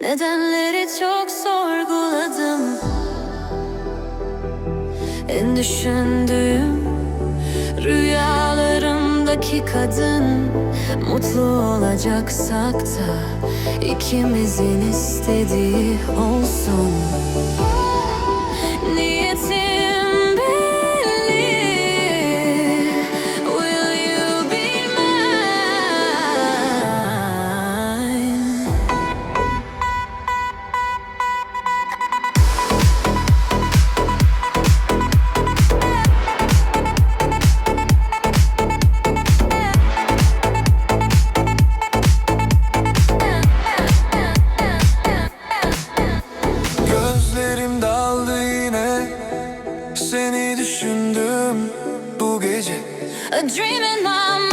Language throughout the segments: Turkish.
Nedenleri çok sorguladım. En düşündüğüm rüyalarımdaki kadın Mutlu olacaksak da ikimizin istediği olsun. a dream in my mind.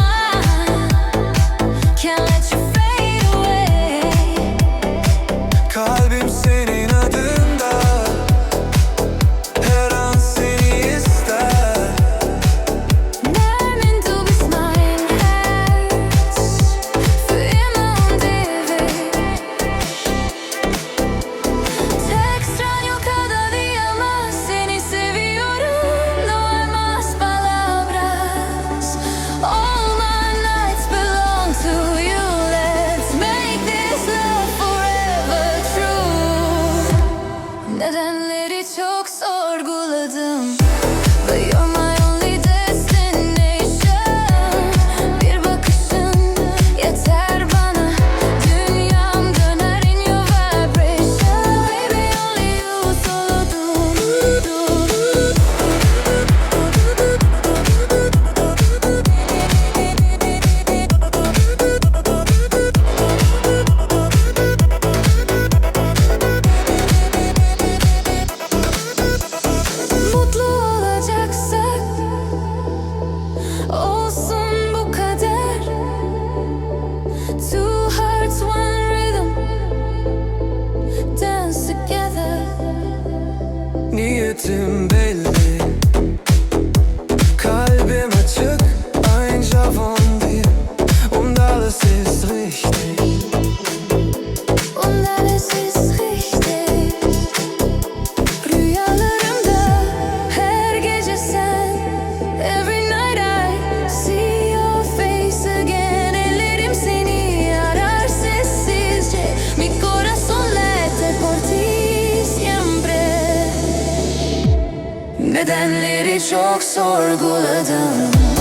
Nedenleri çok sorguladım.